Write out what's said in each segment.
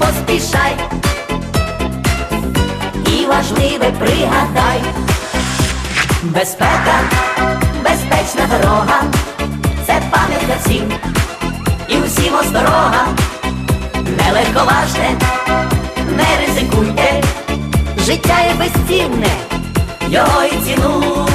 поспішай. І важливе пригадай, безпека, безпечна дорога, це пам'ятка всім і усім осторога, не легковажте, не ризикуйте, життя є безцінне, його і цінуй.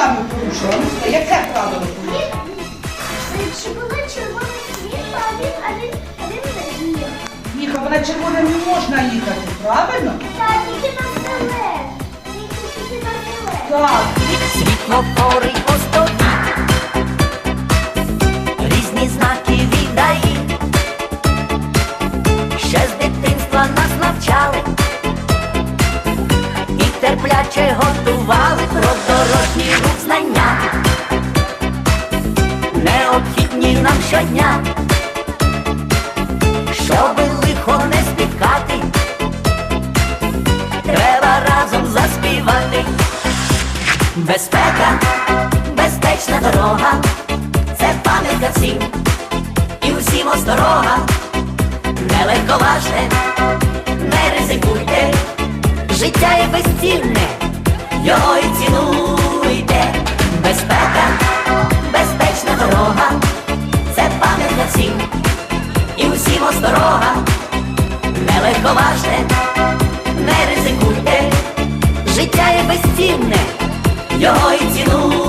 Що він саме порушив? А ну скажи, Яке правило? Їхав на червоне не можна їхати, правильно? Так. тільки на Світлофори постоїть, щодня, щоби лихо не спіткати, треба разом заспівати. Безпека, безпечна дорога, це пам'ятка всім, і усім осторога, нелегковажне, не ризикуйте, життя є безцінне, його і цінуйте. Безпека, безпечна дорога, усім осторога, нелегковажне, не ризикуйте, життя є безцінне, його і цінуйте.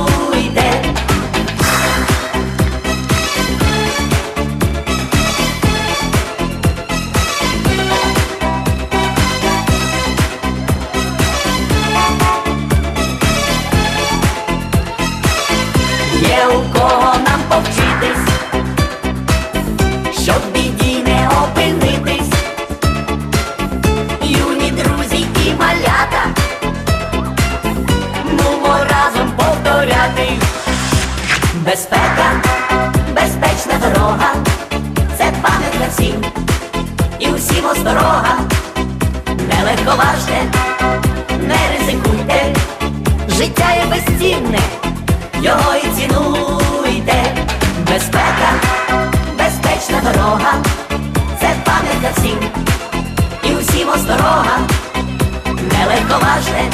Нелегковажне,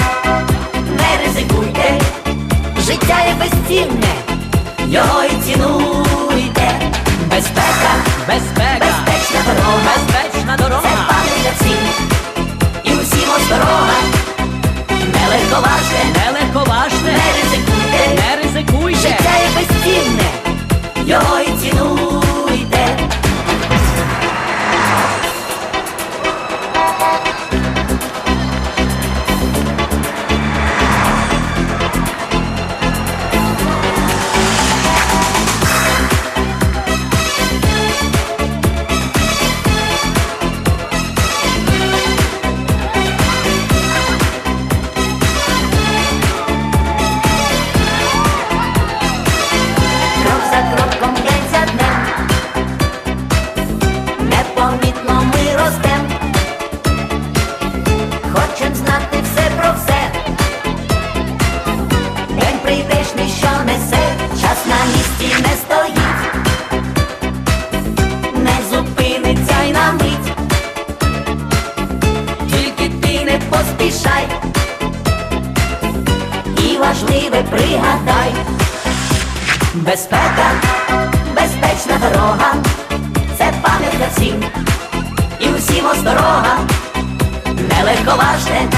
не ризикуйте, життя є безцінне, його і цінуйте. Безпека, Безпека, безпечна дорога, безпечна дорога, це пам'ятка всім, і усім осторога, нелегковажне, нелегковажне, не ризикуйте, не ризикуйте. життя є безцінне, його і цінуйте. Пригадай. Безпека, безпечна дорога, це пам'ятка всім, і усім осторога, не ризикуйте,